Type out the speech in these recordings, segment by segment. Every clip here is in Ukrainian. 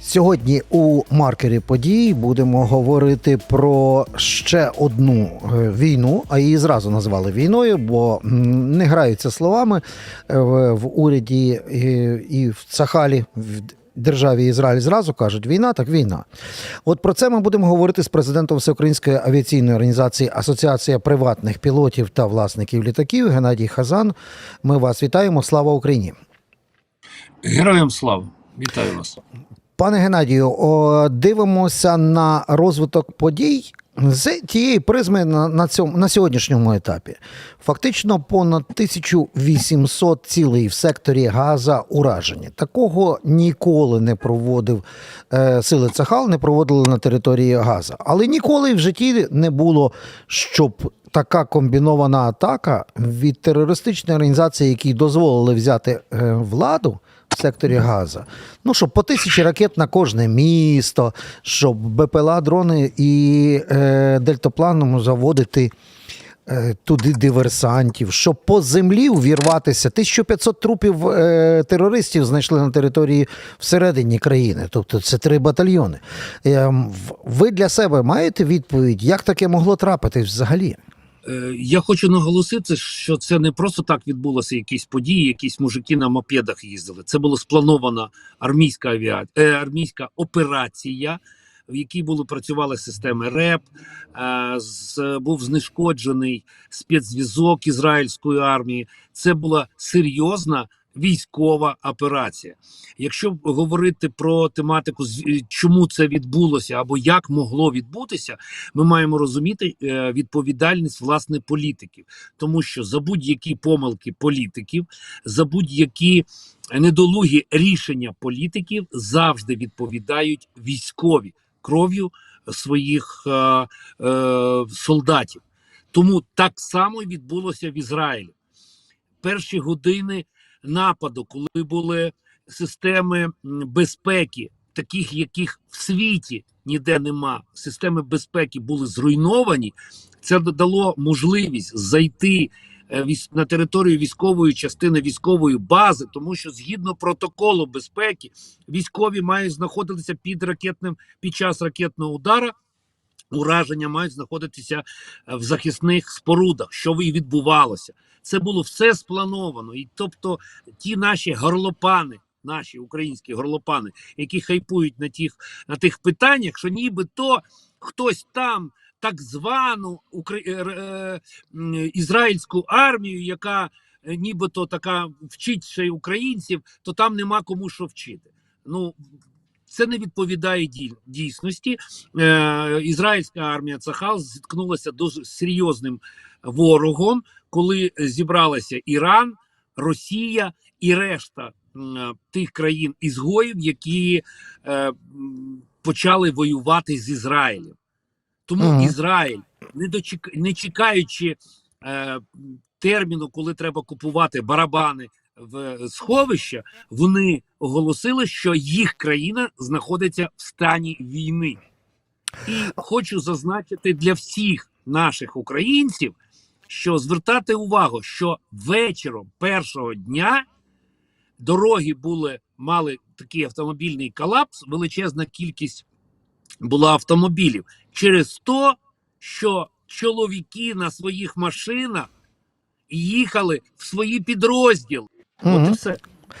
Сьогодні у маркері подій будемо говорити про ще одну е, війну, а її зразу назвали війною, бо не граються словами е, в, уряді і, і в Цахалі. В Державі Ізраїль зразу кажуть війна, так війна. От про це ми будемо говорити з президентом Всеукраїнської авіаційної організації Асоціація приватних пілотів та власників літаків Геннадій Хазан. Ми вас вітаємо. Слава Україні! Героям слава! Вітаю вас. Пане Геннадію, дивимося на розвиток подій з тієї призми на, на, цьому, на сьогоднішньому етапі. Фактично понад 1800 цілей в секторі Газа уражені. Такого ніколи не проводив е, сили Цахал, не проводили на території Газа. Але ніколи в житті не було, щоб така комбінована атака від терористичної організації, які дозволили взяти е, владу секторі Газа. Ну, щоб по тисячі ракет на кожне місто, щоб БПЛА, дрони і е, дельтапланом заводити е, туди диверсантів, щоб по землі увірватися. 1500 трупів е, терористів знайшли на території всередині країни. Тобто це три батальйони. Е, ви для себе маєте відповідь, як таке могло трапитись взагалі? Е, Я хочу наголосити, що це не просто так відбулося якісь події, якісь мужики на мопедах їздили. Це була спланована армійська авіація, е, армійська операція, в якій були працювали системи РЕП. Е, з, був знешкоджений спецзв'язок ізраїльської армії. Це була серйозна військова операція. Якщо говорити про тематику, е, чому це відбулося або як могло відбутися, ми маємо розуміти е, відповідальність власне політиків, тому що за будь-які помилки політиків, за будь-які недолугі рішення політиків завжди відповідають військові кров'ю своїх е, е, солдатів. Тому так само відбулося в Ізраїлі. Перші години нападу, коли були системи безпеки, таких яких в світі ніде нема, системи безпеки були зруйновані. Це дало можливість зайти е, на територію військової частини військової бази, тому що згідно протоколу безпеки, військові мають знаходитися під ракетним під час ракетного удара. Ураження мають знаходитися е, в захисних спорудах, що і відбувалося. Це було все сплановано. І тобто ті наші горлопани, наші українські горлопани, які хайпують на тих, на тих питаннях, що нібито хтось там так звану укр... е, е, ізраїльську армію, яка нібито така вчить ще й українців, то там нема кому що вчити. Ну це не відповідає дійсності. Е, ізраїльська армія Цахал зіткнулася дуже серйозним ворогом, коли зібралися Іран, Росія і решта е, тих країн ізгоїв, які е, почали воювати з Ізраїлем. Тому Мгм. Ізраїль, не дочек... не чекаючи е, терміну, коли треба купувати барабани в сховища, вони оголосили, що їх країна знаходиться в стані війни. І хочу зазначити для всіх наших українців, що звертати увагу, що вечором першого дня дороги були мали такий автомобільний колапс, величезна кількість була автомобілів через те, що чоловіки на своїх машинах їхали в свої підрозділи. От і все.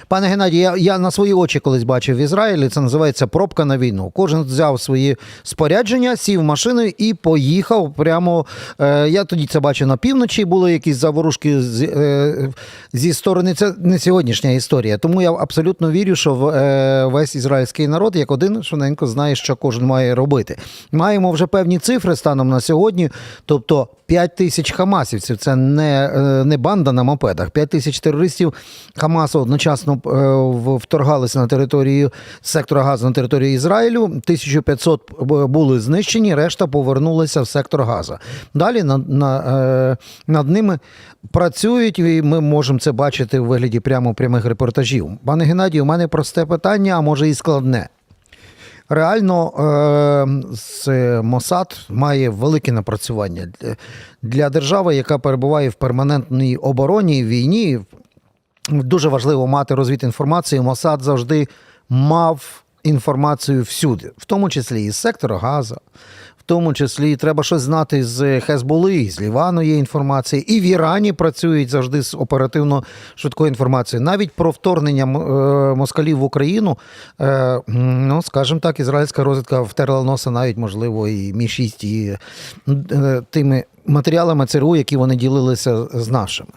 Пане Геннадію, я, я на свої очі колись бачив в Ізраїлі. Це називається пробка на війну. Кожен взяв свої спорядження, сів в машину і поїхав прямо. Е, я тоді це бачив на півночі. Були якісь заворушки з, е, зі сторони. Це не сьогоднішня історія. Тому я абсолютно вірю, що в, е, весь ізраїльський народ, як один, швиденько знає, що кожен має робити. Маємо вже певні цифри станом на сьогодні. Тобто 5 тисяч хамасівців. Це не, е, не банда на мопедах. 5 тисяч терористів Хамасу одночасно е, вторгалися на територію сектора газу на територію Ізраїлю. 1500 були знищені, решта повернулися в сектор Газа. Далі на, на, е, над ними працюють, і ми можемо це бачити в вигляді прямо прямих репортажів. Пане Геннадію, у мене просте питання, а може і складне. Реально, е, Мосад має велике напрацювання для держави, яка перебуває в перманентній обороні, війні. Дуже важливо мати розвід інформації. Мосад завжди мав інформацію всюди, в тому числі із сектора Газа, в тому числі треба щось знати з Хезболи, з Лівану є інформація, і в Ірані працюють завжди з оперативно швидкою інформацією. Навіть про вторгнення е, москалів в Україну, е, ну скажімо так, ізраїльська розвідка втерла носа навіть можливо і Мі 6 і е, тими матеріалами ЦРУ, які вони ділилися з нашими.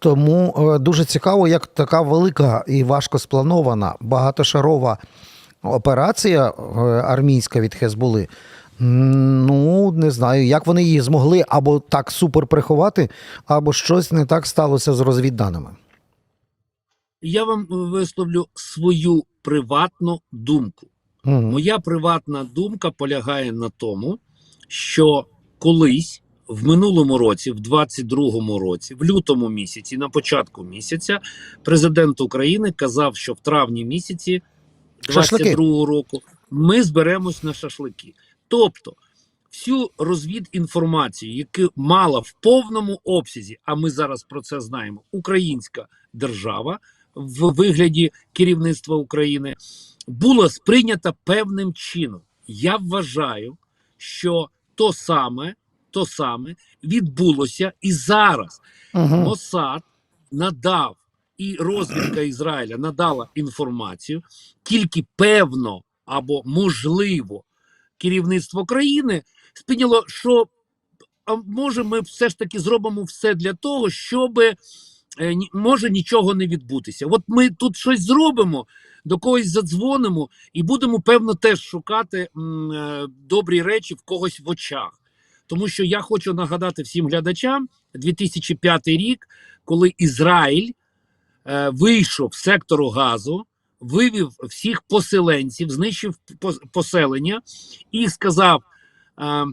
Тому е, дуже цікаво, як така велика і важко спланована багатошарова операція е, армійська від Хезболи. м, Ну, не знаю, як вони її змогли або так супер приховати, або щось не так сталося з розвідданими. Я вам висловлю свою приватну думку. Мгм. Моя приватна думка полягає на тому, що колись в минулому році, в 22-му році, в лютому місяці, на початку місяця, президент України казав, що в травні місяці 22-го року ми зберемось на шашлики. Тобто, всю розвідінформацію, яку мала в повному обсязі, а ми зараз про це знаємо, українська держава в вигляді керівництва України, була сприйнята певним чином. Я вважаю, що то саме, то саме відбулося і зараз. Мгм. Мосад надав і розвідка Ізраїля надала інформацію, тільки певно або можливо керівництво країни сприйняло, що а може ми все ж таки зробимо все для того, щоб може нічого не відбутися. От ми тут щось зробимо, до когось задзвонимо і будемо певно теж шукати м, е, добрі речі в когось в очах. Тому що я хочу нагадати всім глядачам 2005 рік, коли Ізраїль е, вийшов з сектору газу, вивів всіх поселенців, знищив поселення і сказав е,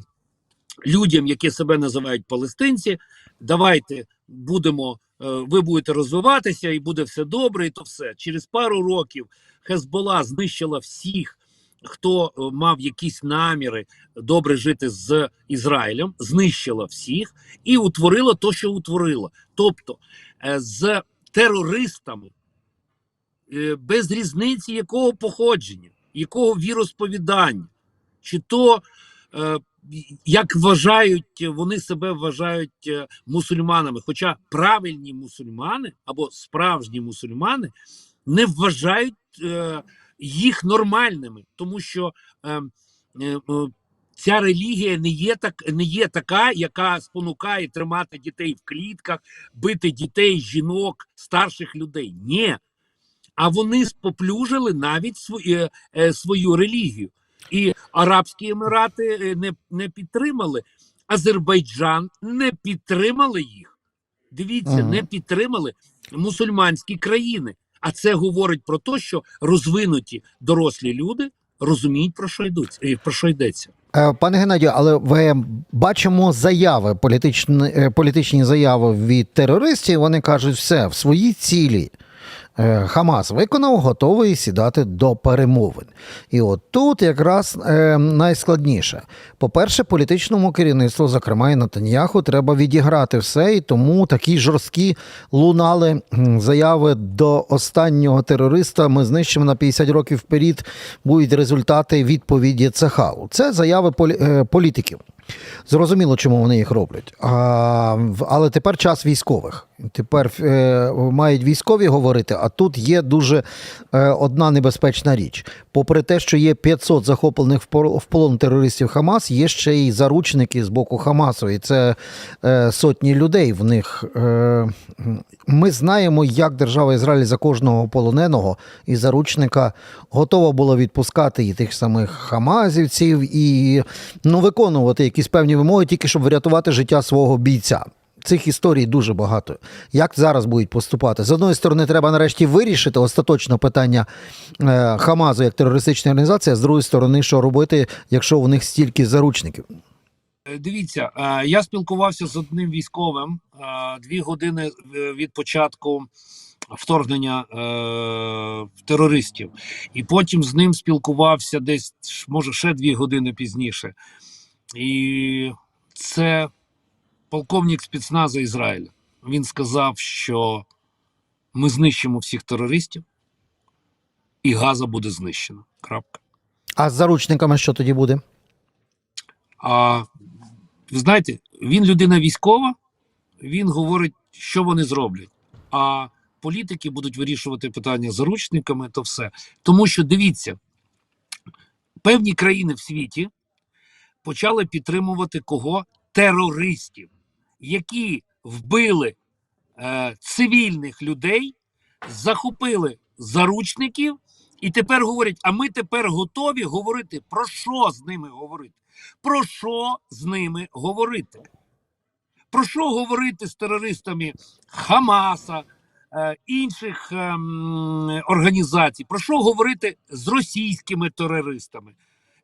людям, які себе називають палестинці, давайте будемо, е, ви будете розвиватися, і буде все добре, і то все. Через пару років Хезбола знищила всіх. Хто е, мав якісь наміри добре жити з Ізраїлем, знищила всіх і утворила то, що утворила. Тобто е, з терористами е, без різниці якого походження, якого віросповідання, чи то як вважають, вони себе вважають мусульманами. Хоча правильні мусульмани або справжні мусульмани не вважають їх нормальними, тому що е, е, е, ця релігія не є так, не є така, яка спонукає тримати дітей в клітках, бити дітей, жінок, старших людей. Ні. А вони споплюжили навіть свою, е, свою релігію. І Арабські Емірати е, не, не підтримали, Азербайджан не підтримали їх. Дивіться, Мгм. не підтримали мусульманські країни. А це говорить про те, що розвинуті дорослі люди розуміють, про що йдуть, е, про що йдеться. Е, Пане Геннадію, але ви бачимо заяви, політичні, е, політичні заяви від терористів. Вони кажуть, все в своїй цілі. Е, Хамас виконав, готовий сідати до перемовин. І от тут якраз е, найскладніше. По-перше, політичному керівництву, зокрема і Натаньяху, треба відіграти все, і тому такі жорсткі лунали заяви до останнього терориста. Ми знищимо на 50 років вперед. Будуть результати відповіді Цехалу. Це заяви е, політиків. Зрозуміло, чому вони їх роблять. А, але тепер час військових. Тепер е, мають військові говорити, а тут є дуже е, одна небезпечна річ. Попри те, що є 500 захоплених в полон терористів Хамас, є ще й заручники з боку Хамасу, і це е, сотні людей. В них е, ми знаємо, як держава Ізраїль за кожного полоненого і заручника готова була відпускати і тих самих хамазівців, і ну, виконувати якісь певні вимоги, тільки щоб врятувати життя свого бійця. Цих історій дуже багато. Як зараз будуть поступати? З одної сторони, треба нарешті вирішити остаточно питання е, Хамазу як терористичної організації, а з другої сторони, що робити, якщо у них стільки заручників. Е, Дивіться, е, я спілкувався з одним військовим дві години від початку вторгнення терористів, і потім з ним спілкувався десь, може, ще дві години пізніше. І це полковник спецназу Ізраїля. Він сказав, що ми знищимо всіх терористів, і Газа буде знищена. Крапка. А з заручниками що тоді буде? А ви знаєте, він людина військова, він говорить, що вони зроблять. А політики будуть вирішувати питання заручниками, то все. Тому що дивіться, певні країни в світі почали підтримувати кого? Терористів, які вбили е, цивільних людей, захопили заручників, і тепер говорять: а ми тепер готові говорити про що з ними говорити? Про що з ними говорити? Про що говорити з терористами Хамаса, е, інших ем, організацій? Про що говорити з російськими терористами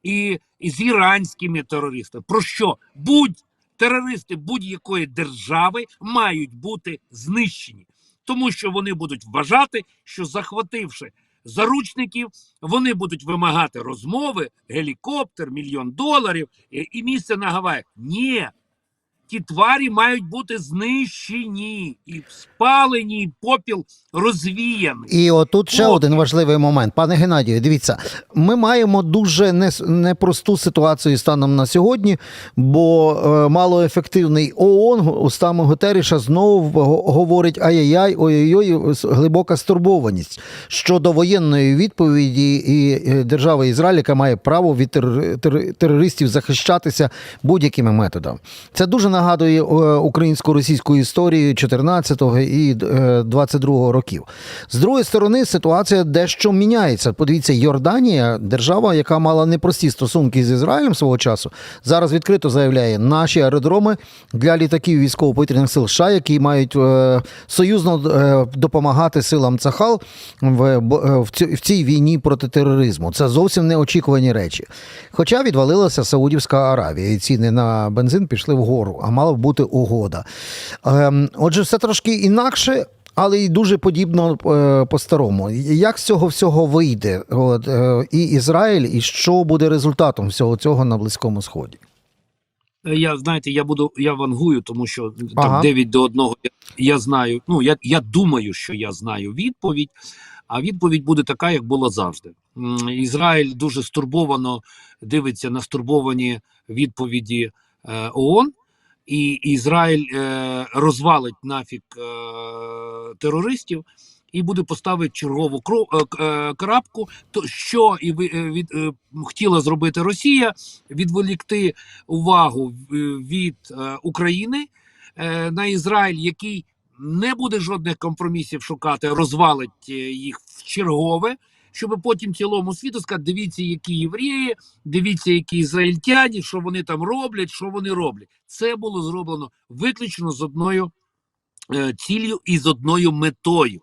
і, і з іранськими терористами? Про що? Будь терористи будь-якої держави мають бути знищені, тому що вони будуть вважати, що захвативши заручників, вони будуть вимагати розмови, гелікоптер, мільйон доларів і, місце на Гаваях. Ні. Ті тварі мають бути знищені і спалені, і попіл розвіяний. І отут ще О. один важливий момент. Пане Геннадію, дивіться, ми маємо дуже непросту ситуацію станом на сьогодні, бо е, малоефективний ООН устами Гутеріша знову говорить ай-яй-яй, ой-ой-ой, глибока стурбованість щодо воєнної відповіді і держави Ізраїль, яка має право від терористів захищатися будь-якими методами. Це дуже нагадує е, українсько-російську історію 14-го і е, 22-го років. З другої сторони, ситуація дещо міняється. Подивіться, Йорданія, держава, яка мала непрості стосунки з Ізраїлем свого часу, зараз відкрито заявляє, наші аеродроми для літаків військово-повітряних сил США, які мають е, союзно е, допомагати силам Цахал в, е, цій війні проти тероризму. Це зовсім неочікувані речі. Хоча відвалилася Саудівська Аравія, і ціни на бензин пішли вгору, мала б бути угода. Ем, отже, все трошки інакше. Але й дуже подібно е, по-старому. Як з цього всього вийде от, е, і Ізраїль, і що буде результатом всього цього на Близькому Сході? Е, Я знаєте, я буду я вангую, тому що Ага. там 9 до 1 я, я знаю. Ну я, я думаю, що я знаю відповідь. А відповідь буде така, як була завжди. Ізраїль дуже стурбовано дивиться на стурбовані відповіді ООН, і Ізраїль е, розвалить нафік е, терористів і буде поставити чергову кро, е, е, крапку. То що і ви е, від е, хотіла зробити Росія відволікти увагу е, від е, України е, на Ізраїль, який не буде жодних компромісів шукати, розвалить їх в чергове, щоб потім цілому світу сказати: дивіться, які євреї, дивіться, які ізраїльтяні, що вони там роблять, що вони роблять. Це було зроблено виключно з одною е, ціллю і з одною метою.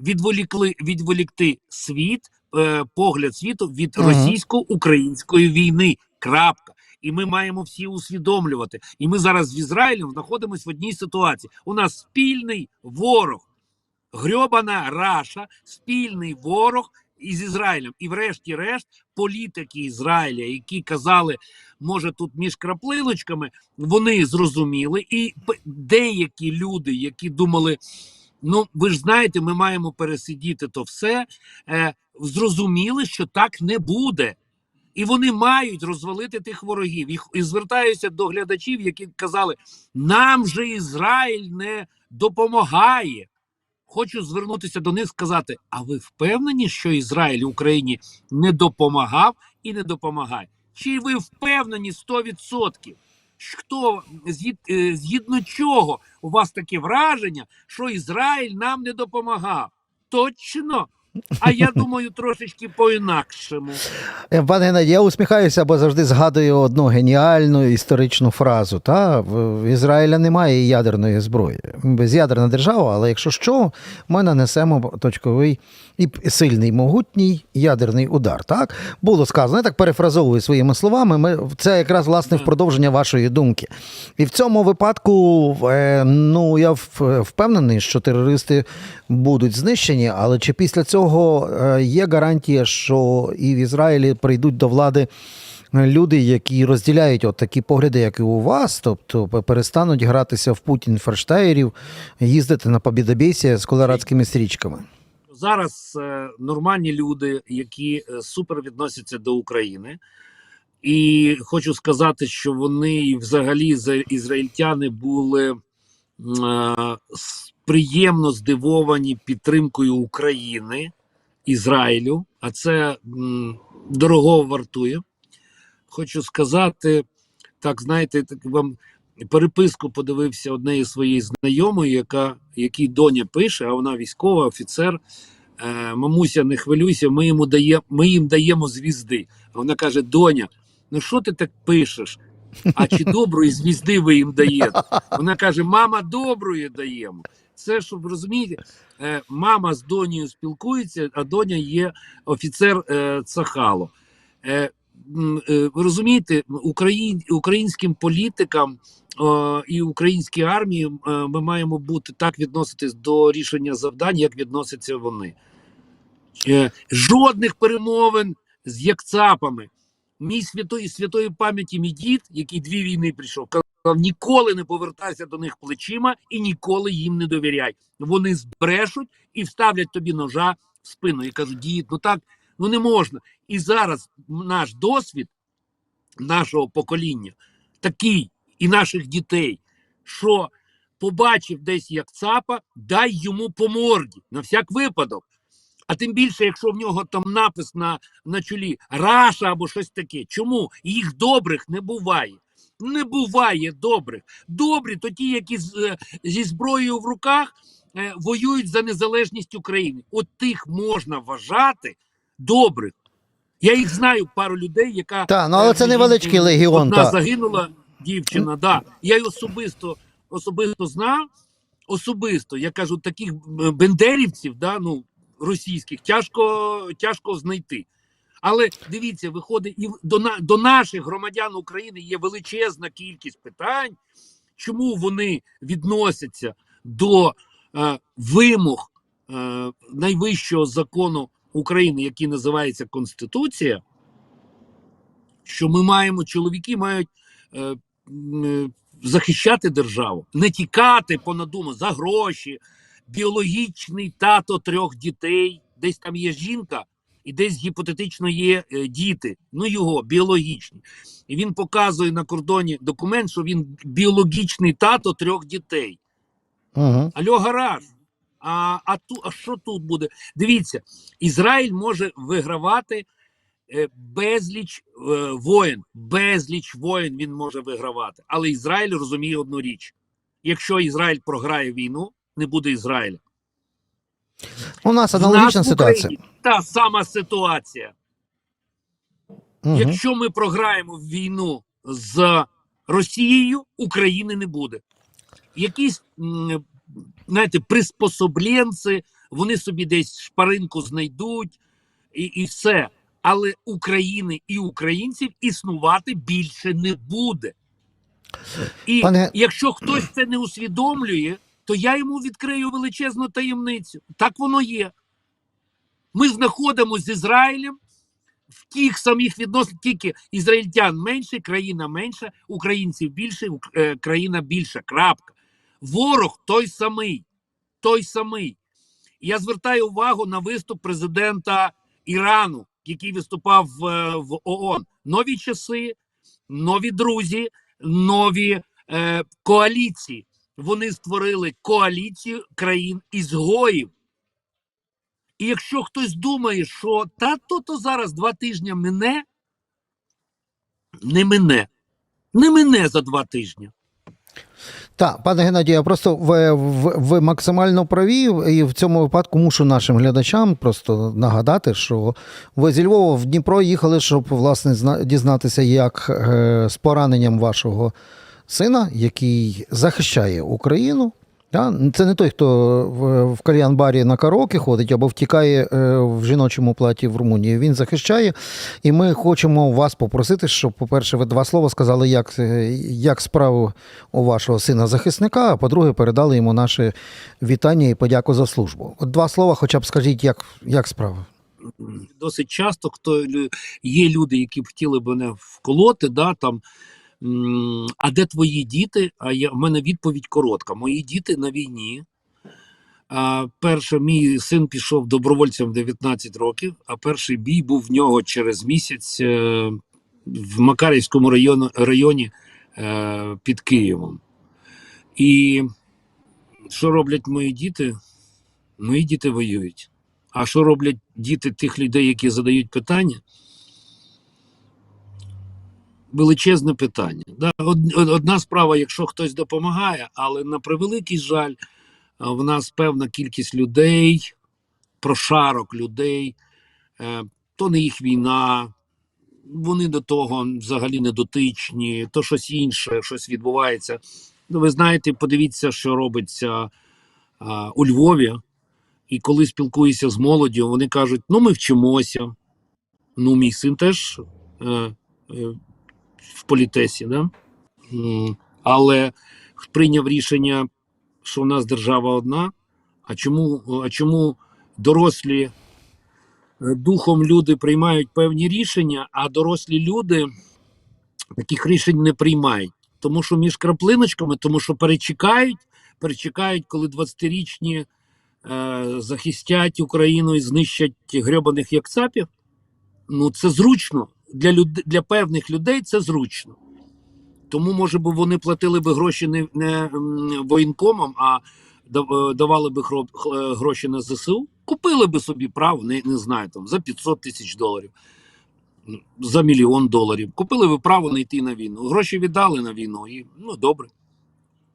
Відволікли відволікти світ, е, погляд світу від Мгм. російсько-української війни. Крапка. І ми маємо всі усвідомлювати. І ми зараз з Ізраїлем знаходимося в одній ситуації. У нас спільний ворог, грьобана Раша, спільний ворог із Ізраїлем. І, врешті-решт, політики Ізраїля, які казали, може, тут між краплиночками, вони зрозуміли. І деякі люди, які думали. Ну, ви ж знаєте, ми маємо пересидіти то все. Е, зрозуміли, що так не буде. І вони мають розвалити тих ворогів. І, і звертаюся до глядачів, які казали: нам же Ізраїль не допомагає. Хочу звернутися до них сказати: а ви впевнені, що Ізраїль Україні не допомагав і не допомагає? Чи ви впевнені 100%? Хто е, згідно чого у вас таке враження, що Ізраїль нам не допомагав? Точно. А я думаю, трошечки по-інакшому. Пане Геннадій, я усміхаюся, бо завжди згадую одну геніальну історичну фразу. Та в в Ізраїля немає ядерної зброї. Без'ядерна держава, але якщо що, ми нанесемо точковий і сильний, могутній ядерний удар. Так було сказано. Я так перефразовую своїми словами. Ми це якраз власне в продовження вашої думки. І в цьому випадку, е, ну я впевнений, що терористи будуть знищені, але чи після цього е, є гарантія, що і в Ізраїлі прийдуть до влади люди, які розділяють от такі погляди, як і у вас, тобто перестануть гратися в Путін ферштаєрів, їздити на Побідобєсі з колорадськими стрічками? зараз е, нормальні люди, які е, супер відносяться до України. І хочу сказати, що вони взагалі за- ізраїльтяни були е, приємно здивовані підтримкою України, Ізраїлю, а це м, дорого вартує. Хочу сказати, так знаєте, так вам переписку подивився однієї своєї знайомої, яка якій доня пише, а вона військова, офіцер. Е, Мамуся, не хвилюйся, ми йому дає, ми їм даємо звізди. А вона каже: Доня, ну що ти так пишеш? А чи доброї звізди ви їм даєте? Вона каже: Мама, доброї даємо. Це щоб розумієте, е, мама з донею спілкується, а доня є офіцер е, Цахало. Е, ви розумієте, українським політикам і українській армії ми маємо бути так відноситись до рішення завдань, як відносяться вони. Жодних перемовин з якцапами. Мій святої святої пам'яті мій дід, який дві війни прийшов, ніколи не повертайся до них плечима і ніколи їм не довіряй. Вони збрешуть і вставлять тобі ножа в спину. Я кажу, дід, ну так ну не можна. І зараз наш досвід нашого покоління такий, і наших дітей, що побачив десь як цапа, дай йому по морді на всяк випадок. А тим більше, якщо в нього там напис на, на чолі Раша або щось таке. Чому їх добрих не буває? Не буває добрих. Добрі то ті, які з, е, зі зброєю в руках е, воюють за незалежність України. От тих можна вважати добрих. Я їх знаю пару людей, яка Та, ну але е, це невеличкий легіон. Одна Та. загинула дівчина. Да. Я її особисто особисто знав. Особисто я кажу, таких е, бендерівців, да, ну російських, тяжко, тяжко знайти. Але дивіться, виходить, і до, до наших громадян України є величезна кількість питань, чому вони відносяться до е, вимог е, найвищого закону України, який називається Конституція, що ми маємо, чоловіки мають е, е, захищати державу, не тікати понадуму за гроші, біологічний тато трьох дітей, десь там є жінка, і десь гіпотетично є е, діти, ну його біологічні. І він показує на кордоні документ, що він біологічний тато трьох дітей. Угу. Альо, гараж. А, а, ту, а що тут буде? Дивіться, Ізраїль може вигравати е, безліч е, воїн, безліч воїн він може вигравати. Але Ізраїль розуміє одну річ: якщо Ізраїль програє війну, не буде Ізраїля. У нас аналогічна нас ситуація. Та сама ситуація. Угу. Якщо ми програємо війну з Росією, України не буде. Якісь, знаєте, приспособленці, вони собі десь шпаринку знайдуть і, і все. Але України і українців існувати більше не буде. І Пане- якщо хтось це не усвідомлює, то я йому відкрию величезну таємницю. Так воно є. Ми знаходимося з Ізраїлем в тих самих відносинах, тільки ізраїльтян менше, країна менша, українців більше, е, країна більша. Крапка. Ворог той самий. Той самий. Я звертаю увагу на виступ президента Ірану, який виступав в, в ООН. Нові часи, нові друзі, нові е, коаліції. Вони створили коаліцію країн ізгоїв. І якщо хтось думає, що та то, то зараз два тижні мине, не мине. Не мине за два тижні. Так, пане Геннадію, я просто ви, ви, ви максимально праві, і в цьому випадку мушу нашим глядачам просто нагадати, що ви зі Львова в Дніпро їхали, щоб власне дізнатися, як е, з пораненням вашого сина, який захищає Україну. Це не той, хто в, кальян-барі на караоке ходить або втікає е, в жіночому платі в Румунії. Він захищає. І ми хочемо вас попросити, щоб, по-перше, ви два слова сказали, як, е, як справи у вашого сина захисника, а по-друге, передали йому наше вітання і подяку за службу. От два слова, хоча б скажіть, як, як справи. Досить часто хто є люди, які б хотіли б мене вколоти, да, там. А де твої діти? А я, в мене відповідь коротка. Мої діти на війні. А, перше, мій син пішов добровольцем в 19 років, а перший бій був в нього через місяць е, в Макарівському районі, районі е, під Києвом. І що роблять мої діти? Мої діти воюють. А що роблять діти тих людей, які задають питання? Величезне питання. Да? од- од- Одна справа, якщо хтось допомагає, але на превеликий жаль, в нас певна кількість людей, прошарок людей, е, то не їх війна, вони до того взагалі не дотичні, то щось інше, щось відбувається. Ну, ви знаєте, подивіться, що робиться а, у Львові. І коли спілкуюся з молоддю, вони кажуть: ну, ми вчимося. Ну, мій син теж е, е, в політесі, да? Але прийняв рішення, що в нас держава одна. А чому, а чому дорослі е, духом люди приймають певні рішення, а дорослі люди таких рішень не приймають? Тому що між краплиночками, тому що перечекають, перечекають, коли 20-річні е, захистять Україну і знищать грьобаних як. Ну, це зручно. Для, люд... для певних людей це зручно. Тому, може би, вони платили би гроші не, не воєнкомам, а е, давали би е, гроші на ЗСУ, купили би собі право, не, не знаю, там, за 500 тисяч доларів, за мільйон доларів. Купили би право не йти на війну. Гроші віддали на війну, і ну добре.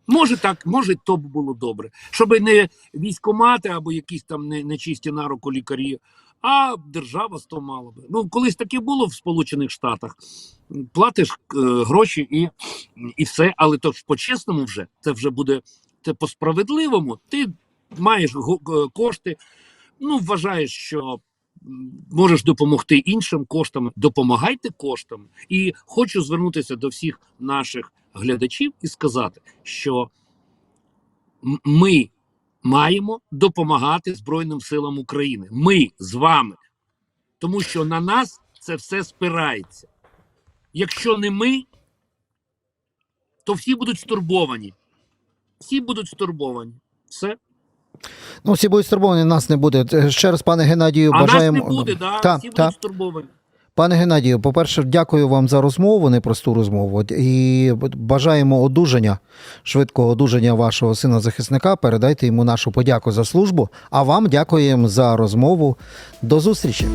Може так, може то б було добре. Щоб не військомати або якісь там не- нечисті на руку лікарі, а держава з того мала би. Ну, колись таке було в Сполучених Штатах. Платиш е, гроші і, і все, але то по-чесному вже це вже буде це по-справедливому. Ти маєш е, кошти, ну вважаєш, що можеш допомогти іншим коштами. Допомагайте коштами. І хочу звернутися до всіх наших глядачів і сказати, що ми маємо допомагати Збройним силам України. Ми з вами. Тому що на нас це все спирається. Якщо не ми, то всі будуть стурбовані. Всі будуть стурбовані. Все. Ну, всі будуть стурбовані, нас не буде. Ще раз, пане Геннадію, А бажаємо. нас не буде, да? Та, всі та. будуть стурбовані. Пане Геннадію, по-перше, дякую вам за розмову, непросту розмову. І бажаємо одужання, швидкого одужання вашого сина захисника. Передайте йому нашу подяку за службу. А вам дякуємо за розмову. До зустрічі.